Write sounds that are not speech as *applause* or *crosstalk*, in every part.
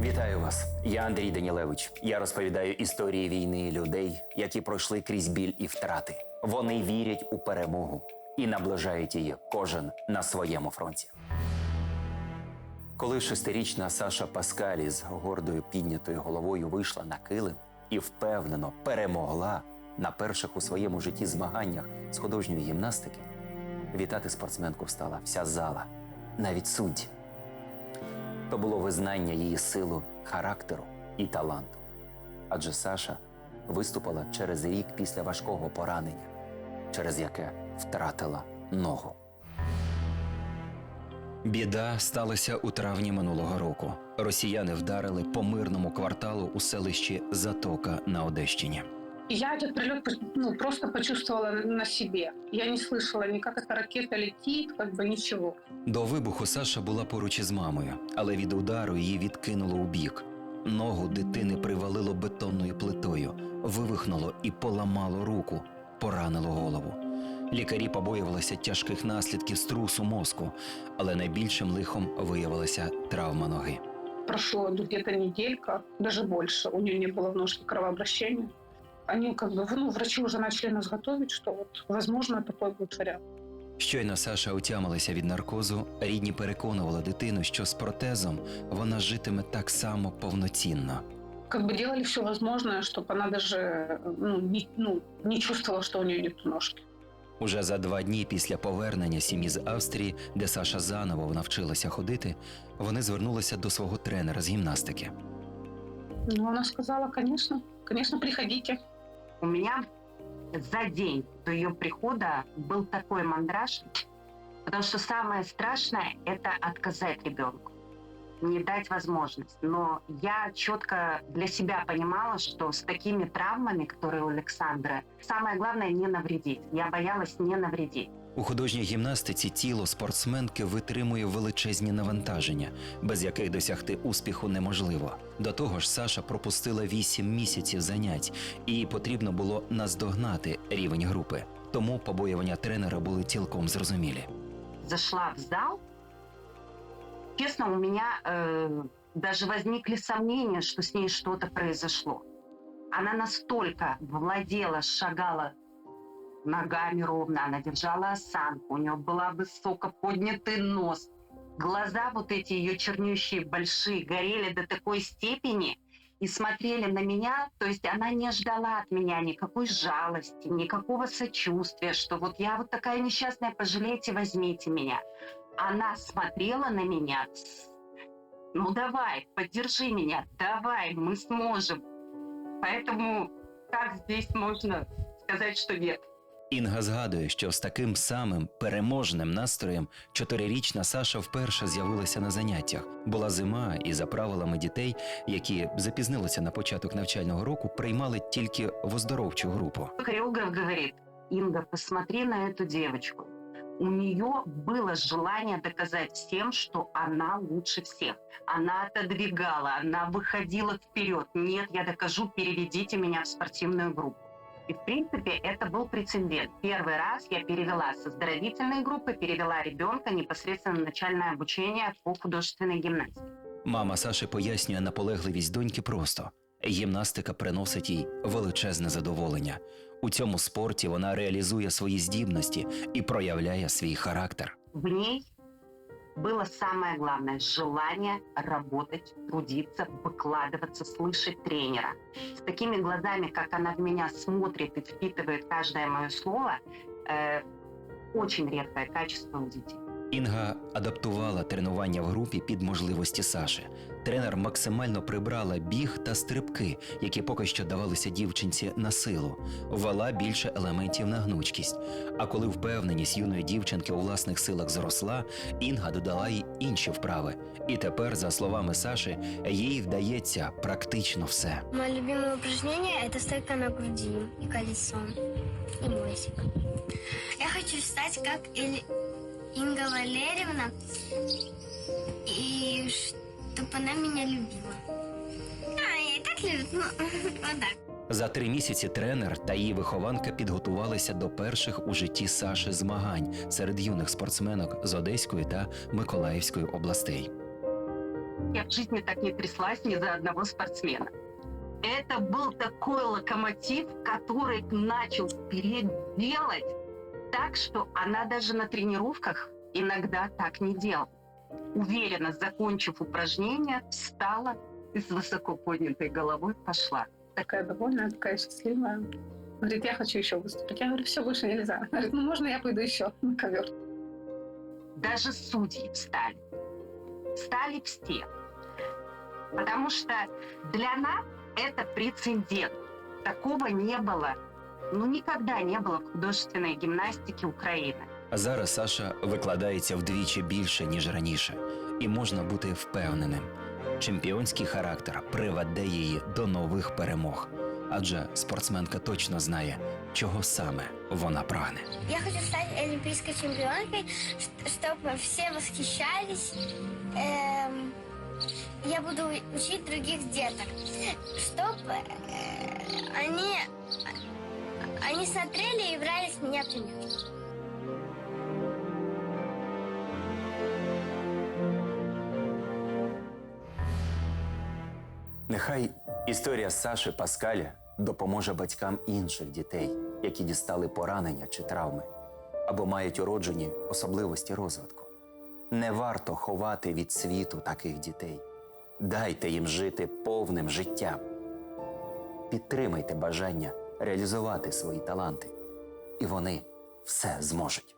Вітаю вас. Я Андрій Данілевич. Я розповідаю історії війни людей, які пройшли крізь біль і втрати. Вони вірять у перемогу і наближають її кожен на своєму фронті. Коли шестирічна Саша Паскалі з гордою піднятою головою вийшла на килим і впевнено перемогла на перших у своєму житті змаганнях з художньої гімнастики, вітати спортсменку встала вся зала, навіть судді. То було визнання її силу, характеру і таланту. Адже Саша виступила через рік після важкого поранення, через яке втратила ногу. Біда сталася у травні минулого року. Росіяни вдарили по мирному кварталу у селищі Затока на Одещині. И Я этот прилет ну, просто почувствовала на себе. Я не слышала ни как эта ракета летит, как бы ничего. До вибуху Саша була поруч із мамою, але від удару її відкинуло у бік. Ногу дитини привалило бетонною плитою, вивихнуло і поламало руку, поранило голову. Лікарі побоювалися тяжких наслідків струсу мозку, але найбільшим лихом виявилася травма ноги. Прошло где-то неделька, даже больше. У нее не было в ножке кровообращения. Они как бы, ну, врачи уже начали нас готовить, что вот, возможно, такой будет вариант. Щойно Саша отямилася від наркозу, рідні переконували дитину, що з протезом вона житиме так само повноцінно. Как бы делали все возможное, чтобы она даже ну, не, ну, не чувствовала, что у нее нет ножки. Уже за два дні після повернення сім'ї з Австрії, де Саша заново навчилася ходити, вони звернулися до свого тренера з гімнастики. Но она сказала, конечно, конечно, приходите. У меня за день до ее прихода был такой мандраж, потому что самое страшное – это отказать ребенку, не дать возможность. Но я четко для себя понимала, что с такими травмами, которые у Александры, самое главное – не навредить. Я боялась не навредить. У художній гімнастиці тіло спортсменки витримує величезні навантаження, без яких досягти успіху неможливо. До того ж, Саша пропустила 8 місяців занять, і їй потрібно було наздогнати рівень групи. Тому побоювання тренера були цілком зрозумілі. Зашла в зал. Честно, у меня э, даже возникли сомнения, что с ней что-то произошло. Она настолько владела, шагала ногами ровно, она держала осанку, у нее была высоко поднятый нос. Глаза вот эти ее чернющие, большие, горели до такой степени и смотрели на меня, то есть она не ждала от меня никакой жалости, никакого сочувствия, что вот я вот такая несчастная, пожалейте, возьмите меня. Она смотрела на меня, ну давай, поддержи меня, давай, мы сможем. Поэтому как здесь можно сказать, что нет? Інга згадує, що з таким самим переможним настроєм чотирирічна Саша вперше з'явилася на заняттях. Була зима, і за правилами дітей, які запізнилися на початок навчального року, приймали тільки в оздоровчу групу. Хореограф говорит, Инга, посмотри на эту девочку. У нее было желание доказать всем, что она лучше всех. Она отодвигала, она выходила вперед. Нет, я докажу, переведите меня в спортивную группу. И, в принципе, это был прецедент. Первый раз я перевела с оздоровительной группы, перевела ребенка непосредственно на начальное обучение по художественной гимнастике. Мама Саші пояснює наполегливість доньки просто. Гімнастика приносить їй величезне задоволення. У цьому спорті вона реалізує свої здібності і проявляє свій характер. В ней было самое главное – желание работать, трудиться, выкладываться, слышать тренера. С такими глазами, как она в меня смотрит и впитывает каждое мое слово, э, очень редкое качество у детей. Інга адаптувала тренування в групі під можливості Саші. Тренер максимально прибрала біг та стрибки, які поки що давалися дівчинці на силу, ввела більше елементів на гнучкість. А коли впевненість юної дівчинки у власних силах зросла, Інга додала й інші вправи. І тепер, за словами Саші, їй вдається практично все. Мое любимое упражнение – это стойка на груди и колесо, и мойсик. Я хочу как Эль- Инга Валерьевна, и чтобы она меня любила. А, я и так любит, ну, вот *laughs* так. За три місяці тренер та її вихованка підготувалися до перших у житті Саші змагань серед юних спортсменок з Одеської та Миколаївської областей. Я в жизни так не тряслась ни за одного спортсмена. Это был такой локомотив, который начал переделать так, что она даже на тренировках иногда так не делала. Уверенно, закончив упражнение, встала и с высоко поднятой головой пошла. Такая довольная, такая счастливая. Говорит, я хочу еще выступить. Я говорю, все, больше нельзя. Говорит, ну можно я пойду еще на ковер? Даже судьи встали. Встали все. Потому что для нас это прецедент. Такого не было. Ну, никогда не было в художественной гимнастике Украины. А зараз Саша викладається вдвічі більше, ніж раніше, і можна бути впевненим. Чемпіонський характер приведе її до нових перемог, адже спортсменка точно знає, чого саме вона прагне. Я хочу стать олимпийской чемпионкой, чтобы все восхищались. Эм, я буду учить других деток, чтобы они, они смотрели и брали с пример. Нехай історія Саші Паскаля допоможе батькам інших дітей, які дістали поранення чи травми, або мають уроджені особливості розвитку. Не варто ховати від світу таких дітей. Дайте їм жити повним життям. Підтримайте бажання реалізувати свої таланти, і вони все зможуть.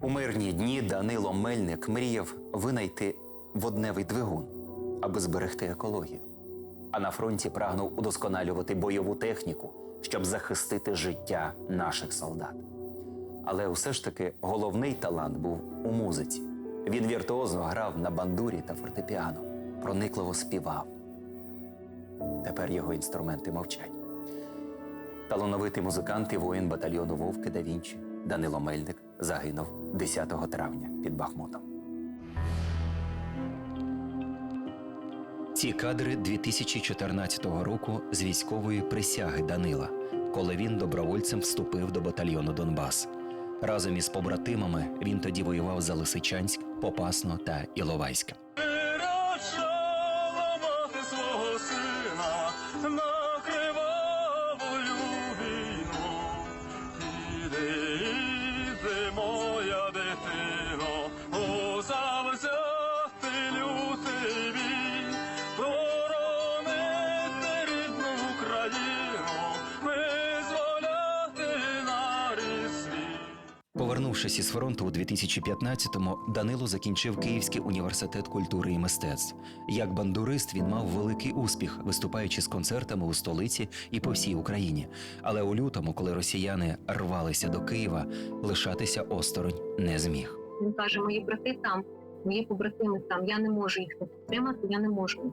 У мирні дні Данило Мельник мріяв винайти водневий двигун, аби зберегти екологію. А на фронті прагнув удосконалювати бойову техніку, щоб захистити життя наших солдат. Але усе ж таки головний талант був у музиці. Він віртуозно грав на бандурі та фортепіано, проникливо співав. Тепер його інструменти мовчать. Талановитий музикант і воїн батальйону Вовки да Вінчі Данило Мельник загинув 10 травня під Бахмутом. Ці кадри 2014 року з військової присяги Данила, коли він добровольцем вступив до батальйону Донбас. Разом із побратимами він тоді воював за Лисичанськ, Попасно та Іловайськ. Повернувшись із фронту у 2015-му, Данило закінчив Київський університет культури і мистецтв. Як бандурист він мав великий успіх, виступаючи з концертами у столиці і по всій Україні. Але у лютому, коли росіяни рвалися до Києва, лишатися осторонь не зміг. Він каже: мої брати там, мої побратими там. Я не можу їх підтримати, я не можу.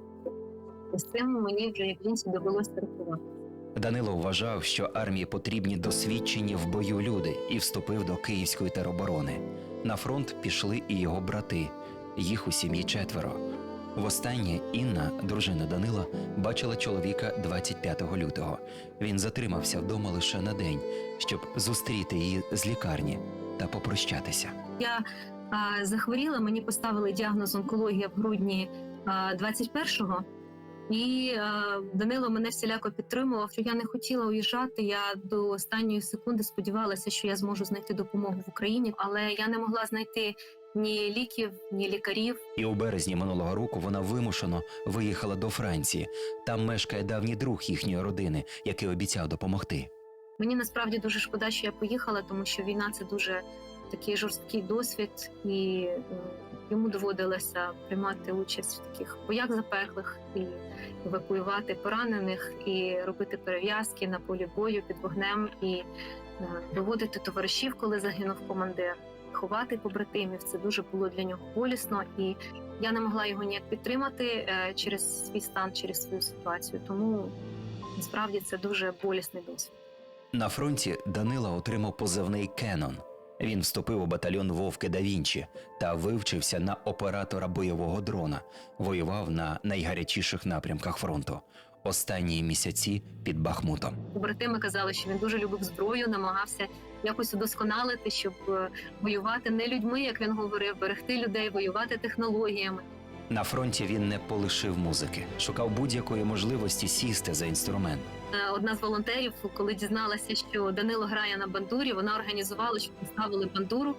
З цим мені вже як жінці довелося рахувати. Данило вважав, що армії потрібні досвідчені в бою люди і вступив до Київської тероборони. На фронт пішли і його брати. Їх у сім'ї четверо. Востаннє Інна, дружина Данила, бачила чоловіка 25 лютого. Він затримався вдома лише на день, щоб зустріти її з лікарні та попрощатися. Я а, захворіла, мені поставили діагноз онкологія в грудні а, 21-го. І а, Данило мене всіляко підтримував, що я не хотіла уїжджати. Я до останньої секунди сподівалася, що я зможу знайти допомогу в Україні, але я не могла знайти ні ліків, ні лікарів. І у березні минулого року вона вимушено виїхала до Франції. Там мешкає давній друг їхньої родини, який обіцяв допомогти. Мені насправді дуже шкода, що я поїхала, тому що війна це дуже такий жорсткий досвід, і е, йому доводилося приймати участь в таких боях запеклих і евакуювати поранених, і робити перев'язки на полі бою під вогнем, і е, доводити товаришів, коли загинув командир, ховати побратимів. Це дуже було для нього болісно, і я не могла його ніяк підтримати е, через свій стан, через свою ситуацію. Тому насправді це дуже болісний досвід. На фронті Данила отримав позивний Кенон. Він вступив у батальйон Вовки да Вінчі та вивчився на оператора бойового дрона. Воював на найгарячіших напрямках фронту. Останні місяці під Бахмутом. Братими казали, що він дуже любив зброю, намагався якось удосконалити, щоб е, воювати не людьми, як він говорив, берегти людей, воювати технологіями. На фронті він не полишив музики, шукав будь-якої можливості сісти за інструмент. Е, Одна з волонтерів, коли дізналася, що Данило грає на бандурі, вона організувала, щоб поставили бандуру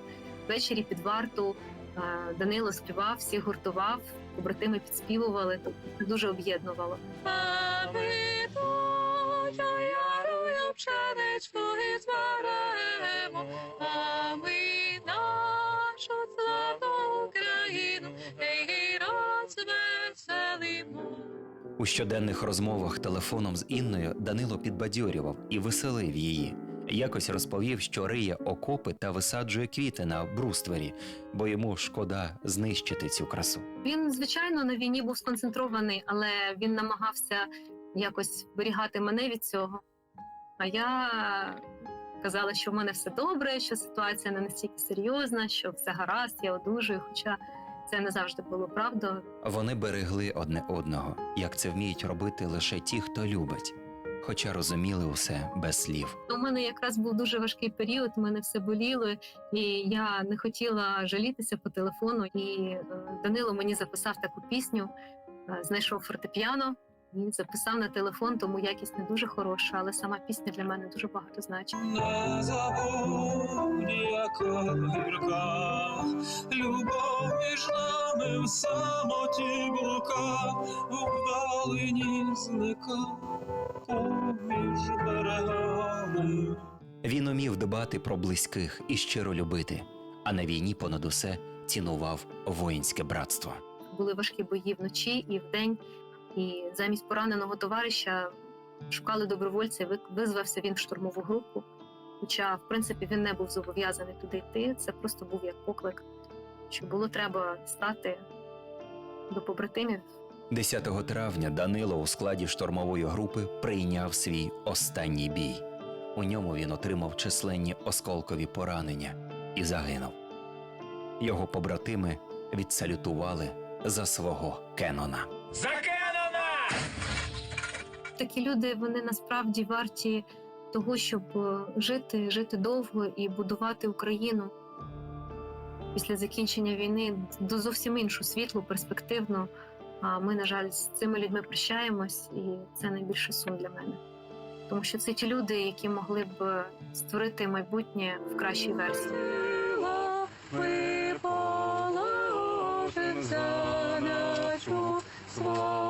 ввечері під варту. Е, Данило співав, всіх гуртував, побратими підспівували. Тобто це дуже об'єднувало. ярою пшеничку і зберемо, У щоденних розмовах телефоном з Інною Данило підбадьорював і веселив її. Якось розповів, що риє окопи та висаджує квіти на бруствері, бо йому шкода знищити цю красу. Він, звичайно, на війні був сконцентрований, але він намагався якось вирігати мене від цього. А я казала, що в мене все добре, що ситуація не настільки серйозна, що все гаразд, я одужую. Хоча це не завжди було правдою. Вони берегли одне одного, як це вміють робити лише ті, хто любить, хоча розуміли усе без слів. У мене якраз був дуже важкий період, у мене все боліло, і я не хотіла жалітися по телефону. І е, Данило мені записав таку пісню, е, знайшов фортепіано і записав на телефон, тому якість не дуже хороша, але сама пісня для мене дуже багато значить. Не забудь, яка гірка, любов між нами в самоті гулка, вдалині зника поміж берегами. Він умів дбати про близьких і щиро любити, а на війні понад усе цінував воїнське братство. Були важкі бої вночі і вдень, і замість пораненого товариша шукали добровольця. Визвався він в штурмову групу. Хоча, в принципі, він не був зобов'язаний туди йти. Це просто був як поклик, що було треба стати до побратимів 10 травня Данило у складі штурмової групи прийняв свій останній бій. У ньому він отримав численні осколкові поранення і загинув. Його побратими відсалютували за свого Кенона. Такі люди вони насправді варті того, щоб е, жити, жити довго і будувати Україну після закінчення війни до зовсім іншу світлу, перспективну. А ми, на жаль, з цими людьми прощаємось, і це найбільший сум для мене. Тому що це ті люди, які могли б е, створити майбутнє в кращій версії. Ми положим за нашу свободу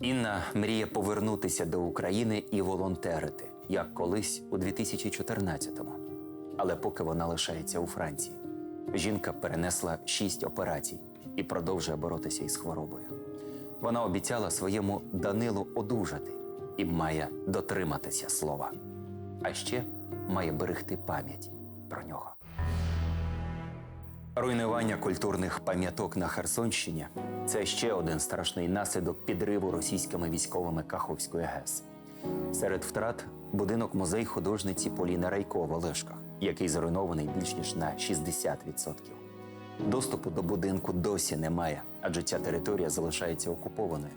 Інна мріє повернутися до України і волонтерити, як колись у 2014-му. Але поки вона лишається у Франції, жінка перенесла шість операцій і продовжує боротися із хворобою. Вона обіцяла своєму Данилу одужати і має дотриматися слова. А ще має берегти пам'ять про нього. Руйнування культурних пам'яток на Херсонщині це ще один страшний наслідок підриву російськими військовими Каховської ГЕС. Серед втрат будинок музей художниці Поліни Райко в Олешках, який зруйнований більш ніж на 60%. Доступу до будинку досі немає, адже ця територія залишається окупованою.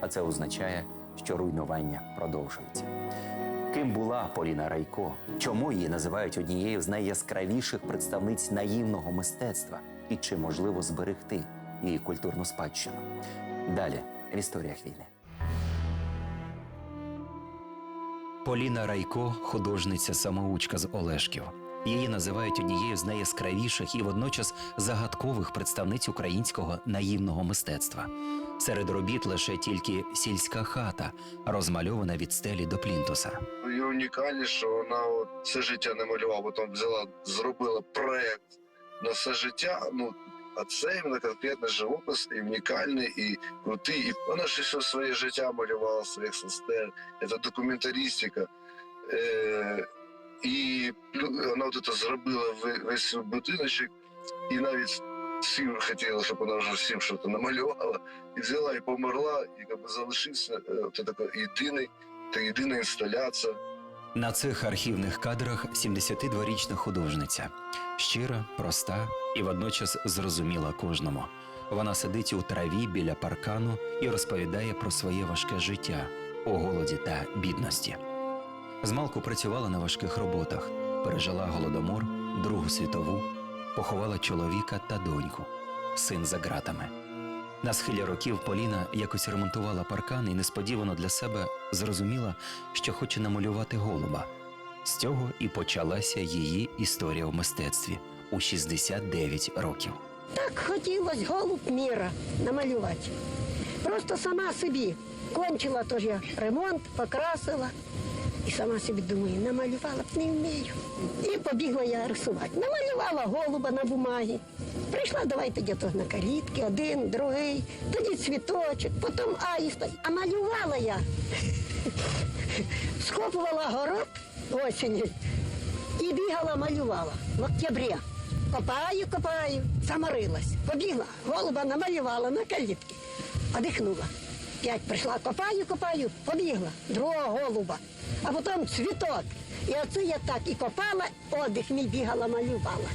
А це означає, що руйнування продовжується. Ким була Поліна Райко? Чому її називають однією з найяскравіших представниць наївного мистецтва? І чи можливо зберегти її культурну спадщину? Далі в історіях війни. Поліна Райко художниця самоучка з Олешків. Її називають однією з найяскравіших і водночас загадкових представниць українського наївного мистецтва. Серед робіт лише тільки сільська хата, розмальована від стелі до плінтуса. І унікальність, що вона все життя не малювала, потім взяла, зробила проект на все життя. Ну, а це іменно конкретний живопис, і унікальний, і крутий. І вона ж все своє життя малювала своїх сестер. Це документалістика. Е, і плю- вона от це зробила ве- весь свій будиночок, і навіть всім хотіла, щоб вона вже всім щось намалювала. І взяла і померла, і якби залишився е, от такий єдиний, та єдина інсталяція. На цих архівних кадрах 72-річна художниця. Щира, проста і водночас зрозуміла кожному. Вона сидить у траві біля паркану і розповідає про своє важке життя у голоді та бідності. Змалку працювала на важких роботах, пережила голодомор, Другу світову, поховала чоловіка та доньку, син за ґратами. На схилі років Поліна якось ремонтувала паркан і несподівано для себе зрозуміла, що хоче намалювати голуба. З цього і почалася її історія в мистецтві у 69 років. Так хотілося голуб міра намалювати. Просто сама собі кончила тож я ремонт, покрасила. І сама собі думаю, намалювала б не вмію. І побігла я рисувати. Намалювала голуба на бумагі. Прийшла, давайте дето на калітки, один, другий, тоді цвіточок, потім аїста. А малювала я. Скопувала город осінню і бігала, малювала в октябрі. Копаю, копаю, заморилась. Побігла, голуба намалювала на калітки. Одихнула. П'ять прийшла, копаю, копаю, побігла. Другого голуба. А потім цвіток. І оце я так і копала, одих мій бігала, малювала.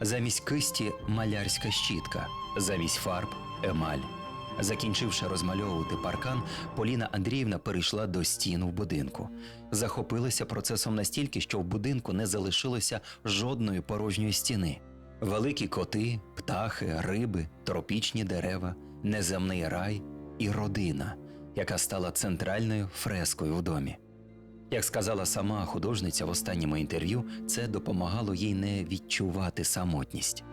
Замість кисті малярська щітка, замість фарб емаль. Закінчивши розмальовувати паркан, Поліна Андріївна перейшла до стін в будинку. Захопилася процесом настільки, що в будинку не залишилося жодної порожньої стіни. Великі коти, птахи, риби, тропічні дерева, неземний рай і родина, яка стала центральною фрескою в домі. Як сказала сама художниця в останньому інтерв'ю, це допомагало їй не відчувати самотність.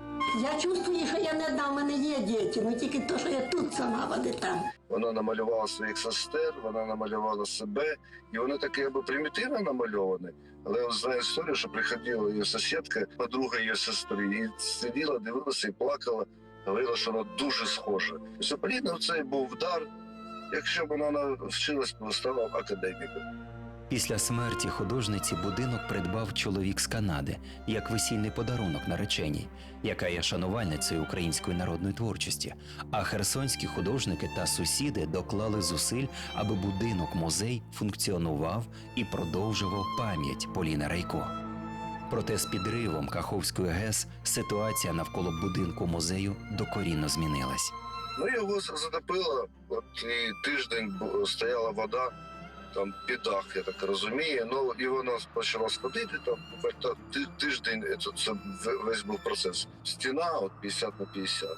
Я чувствую, що я не одна, в мене є діти, ну тільки то, що я тут сама, вони там. Вона намалювала своїх сестер, вона намалювала себе, і вони такі якби примітивно намальовані. Але я знаю історію, що приходила її сусідка, подруга її сестри, і сиділа, дивилася і плакала, говорила, що вона дуже схожа. І це був вдар. Якщо б вона навчилась, б стала академіком. Після смерті художниці будинок придбав чоловік з Канади як весільний подарунок нареченій, яка є шанувальницею української народної творчості. А херсонські художники та сусіди доклали зусиль, аби будинок музей функціонував і продовжував пам'ять Поліни Райко. Проте з підривом Каховської ГЕС ситуація навколо будинку музею докорінно змінилась. Ну, його затопило, от і тиждень стояла вода, там під дах, я так розумію. Ну і вона почала сходити там. буквально тиждень це, це весь був процес. Стіна от 50 на 50.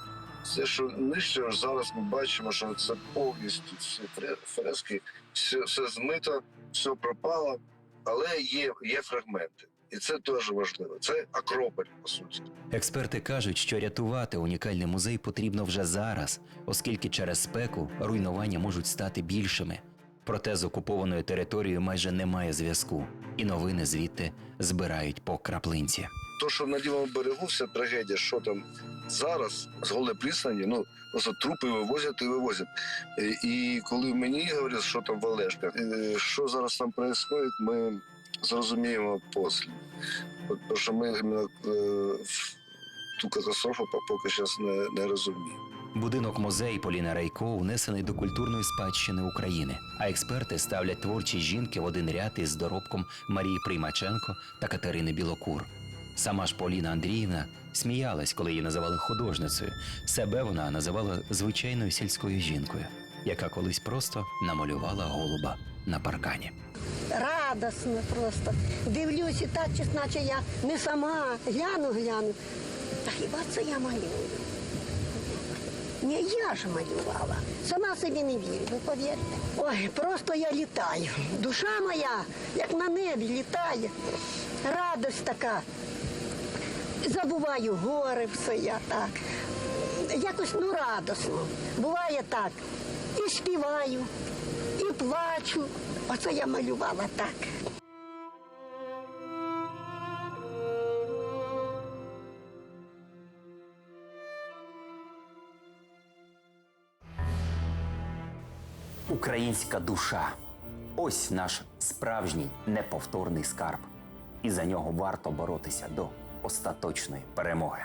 Все, що нижче, зараз ми бачимо, що це повністю всі фрески, все, все змито, все пропало, але є, є фрагменти. І це теж важливо. Це Акрополь, по суті. Експерти кажуть, що рятувати унікальний музей потрібно вже зараз, оскільки через спеку руйнування можуть стати більшими. Проте з окупованою територією майже немає зв'язку, і новини звідти збирають по краплинці. то, що на лівому берегу, вся трагедія, що там зараз з пристані, ну просто трупи вивозять і вивозять. Е, І коли мені говорять, що там в Олешках, е, що зараз там відбувається, ми зрозуміємо після. Тому що ми іменно, ту катастрофу поки зараз не, не розуміємо. Будинок музей Поліна Райко внесений до культурної спадщини України, а експерти ставлять творчі жінки в один ряд із доробком Марії Приймаченко та Катерини Білокур. Сама ж Поліна Андріївна сміялась, коли її називали художницею. Себе вона називала звичайною сільською жінкою, яка колись просто намалювала голуба на паркані. Радосно просто. Дивлюсь і так, чесно, наче я не сама гляну, гляну. Та хіба це я малюю? Ні, я ж малювала. Сама собі не вірю, ви повірте. Ой, просто я літаю. Душа моя, як на небі, літає. Радость така. Забуваю гори, все я так. Якось ну радосно. Буває так. Співаю, і плачу. Оце я малювала так. Українська душа ось наш справжній неповторний скарб, і за нього варто боротися до остаточної перемоги.